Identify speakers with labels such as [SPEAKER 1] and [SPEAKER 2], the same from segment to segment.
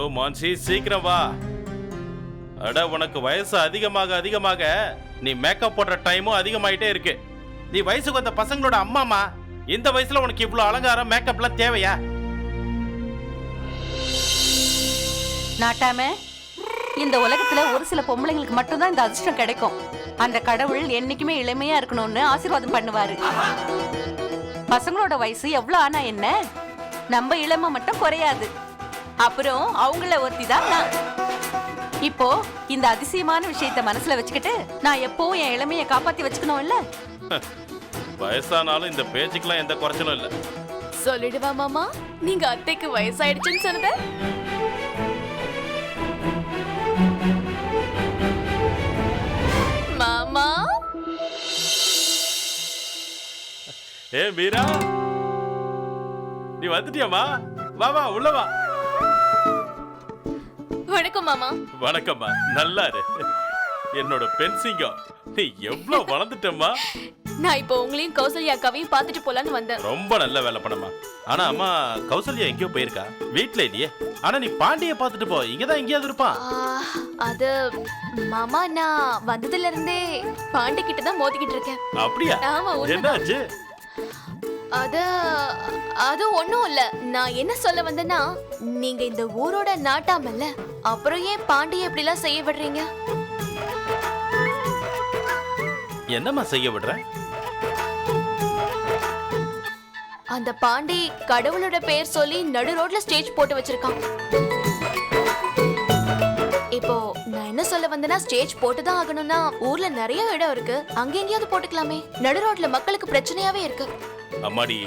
[SPEAKER 1] ஐயோ மான்சி சீக்கிரம் வா. அட உனக்கு வயசு அதிகமாக அதிகமாக. நீ மேக்கப் போடுற டைமும் அதிகமாயிட்டே இருக்கு. நீ வயசுக்கு வந்த பசங்களோட அம்மாமா இந்த வயசுல உனக்கு இவ்வளவு அலங்காரம் மேக்கப்லாம் தேவையா?
[SPEAKER 2] நாட்டாம இந்த உலகத்துல ஒரு சில பொம்பளைங்களுக்கு மட்டும்தான் இந்த அதிர்ஷ்டம் கிடைக்கும். அந்த கடவுள் என்னைக்குமே இளமையா இருக்கணும்னு ஆசீர்வாதம் பண்ணுவாரு. பசங்களோட வயசு எவ்வளவு ஆனா என்ன? நம்ம இளமை மட்டும் குறையாது. அப்புறம் அவங்கள ஒருத்தி தான் நான். இப்போ இந்த அதிசயமான விஷயத்த மனசுல வச்சுக்கிட்டு நான் எப்பவும் என் இளமையை காப்பாத்தி வச்சுக்கணும் இல்ல
[SPEAKER 1] வயசானாலும் இந்த பேச்சுக்கெல்லாம் எந்த குறைச்சலும் இல்லை.
[SPEAKER 3] சொல்லிடுவா மாமா. நீங்க அத்தைக்கு வயசாயிடுச்சுன்னு சொன்னத? மாமா?
[SPEAKER 1] ஏ மீரா. நீ வந்துட்டியாமா வா வா உள்ள வா.
[SPEAKER 3] வணக்கம் மாமா.
[SPEAKER 1] வணக்கம்மா. நல்லா இரு என்னோட பெண் சிங்கம் நீ எவ்வளவு வளர்ந்துட்டம்மா?
[SPEAKER 3] நான் இப்போ உங்களையும் கௌசல்யா அக்காவையும் பார்த்துட்டு போலான்னு வந்தேன்.
[SPEAKER 1] ரொம்ப நல்ல வேலை பண்ணம்மா. ஆனா அம்மா கௌசல்யா எங்கேயோ போயிருக்கா? வீட்ல இல்லையே. ஆனா நீ பாண்டிய பார்த்துட்டு போ. இங்கதான் எங்கேயாவது இருப்பான்
[SPEAKER 3] ஆ, அது மாமா நான் வந்ததுல இருந்தே பாண்டி கிட்ட தான் மோதிக்கிட்டு இருக்கேன்.
[SPEAKER 1] அப்படியா?
[SPEAKER 3] ஆமா உண்மைதான்.
[SPEAKER 1] என்னாச்சு?
[SPEAKER 3] அது அது ஒண்ணும் இல்ல. நான் என்ன சொல்ல வந்தேன்னா நீங்க இந்த ஊரோட நாட்டாமல்ல அப்புறம் ஏன் பாண்டிய இப்படிலாம் செய்ய விடுறீங்க?
[SPEAKER 1] என்னம்மா செய்ய விடுற?
[SPEAKER 3] அந்த பாண்டி கடவுளோட பேர் சொல்லி நடு ரோட்ல ஸ்டேஜ் போட்டு வச்சிருக்கான். இப்போ நான் என்ன சொல்ல வந்தேன்னா ஸ்டேஜ் போட்டு தான் ஆகணும்னா ஊர்ல நிறைய இடம் இருக்கு. அங்க எங்கேயாவது போட்டுக்கலாமே. நடு ரோட்ல மக்களுக்கு பிரச்சனையாவே இருக்கு.
[SPEAKER 1] அம்மாடி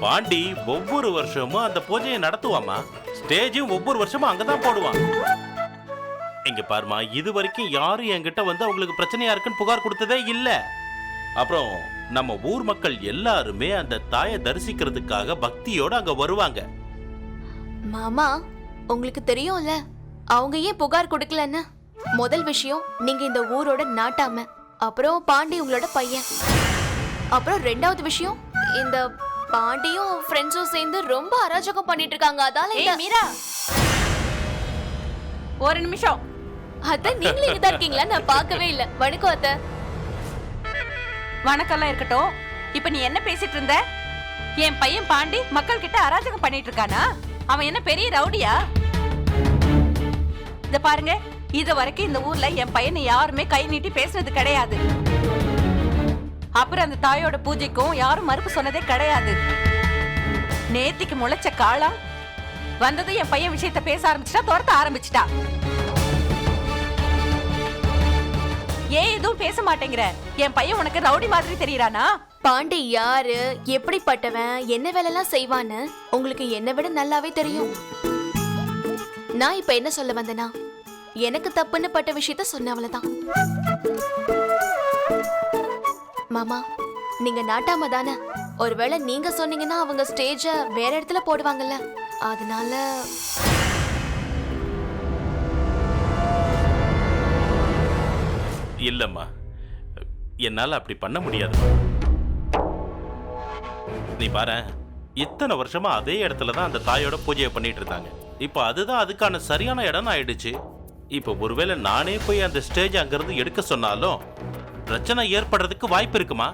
[SPEAKER 1] பாண்டி ஒவ்வொரு வருஷமும் அந்த பூஜையை நடத்துவாமா ஸ்டேஜும் ஒவ்வொரு வருஷமும் அங்கதான் போடுவான். இங்க பாருமா இது வரைக்கும் யாரும் என்கிட்ட வந்து அவங்களுக்கு பிரச்சனையா இருக்குன்னு புகார் கொடுத்ததே இல்ல. அப்புறம் நம்ம ஊர் மக்கள் எல்லாருமே அந்த தாயை தரிசிக்கிறதுக்காக பக்தியோட அங்க வருவாங்க.
[SPEAKER 3] மாமா உங்களுக்கு தெரியும்ல அவங்க ஏன் புகார் கொடுக்கலன்னு? முதல் விஷயம் நீங்க இந்த ஊரோட நாட்டாம அப்புறம் பாண்டி உங்களோட பையன். அப்புறம் ரெண்டாவது விஷயம் இந்த பாண்டியும் ஃப்ரெண்ட்ஸும் சேர்ந்து ரொம்ப அராஜகம் பண்ணிட்டு இருக்காங்க அதால இந்த-
[SPEAKER 2] மீரா. ஒரு நிமிஷம்.
[SPEAKER 3] அத்தை நீங்களும் இங்கதான் இருக்கீங்களா? நான் பார்க்கவே இல்ல. வணக்கம் அத்தை.
[SPEAKER 2] வணக்கம்லாம் இருக்கட்டும். இப்ப நீ என்ன பேசிட்டு இருந்த? என் பையன் பாண்டி மக்கள் கிட்ட அராஜகம் பண்ணிட்டு இருக்கானா அவன் என்ன பெரிய ரவுடியா? இத பாருங்க. இது வரைக்கும் இந்த ஊர்ல என் பையனை யாருமே கை நீட்டி பேசுனது கிடையாது. அப்புறம் அந்த தாயோட பூஜைக்கும் யாரும் மறுப்பு சொன்னதே கிடையாது. நேத்திக்கு முளைச்ச காளா வந்தது என் பையன் விஷயத்த பேச ஆரம்பிச்சிட்டா துரத்த ஆரம்பிச்சிட்டா. ஏன் எதுவும் பேச மாட்டேங்கிற? என் பையன் உனக்கு ரவுடி மாதிரி தெரியறானா?
[SPEAKER 3] பாண்டி யாரு? எப்படிப்பட்டவன்? என்ன வேலைலாம் செய்வான்னு? உங்களுக்கு என்னை விட நல்லாவே தெரியும். நான் இப்ப என்ன சொல்ல வந்தேனா? எனக்கு தப்புன்னு பட்ட விஷயத்த சொன்ன அவ்வளவுதான் மாமா நீங்க நாட்டாம தானே? ஒருவேளை நீங்க சொன்னீங்கன்னா அவங்க ஸ்டேஜ வேற இடத்துல போடுவாங்கல்ல. அதனால
[SPEAKER 1] இல்லம்மா. என்னால அப்படி பண்ண முடியாது. நீ பாரு இத்தனை வருஷமா அதே இடத்துல தான் அந்த தாயோட பூஜையை பண்ணிட்டு இருந்தாங்க. இப்போ அதுதான் அதுக்கான சரியான இடம் ஆயிடுச்சு. இப்போ ஒருவேளை நானே போய் அந்த ஸ்டேஜ் அங்கிருந்து எடுக்க சொன்னாலும் பிரச்சனை ஏற்படுறதுக்கு வாய்ப்பு இருக்குமா?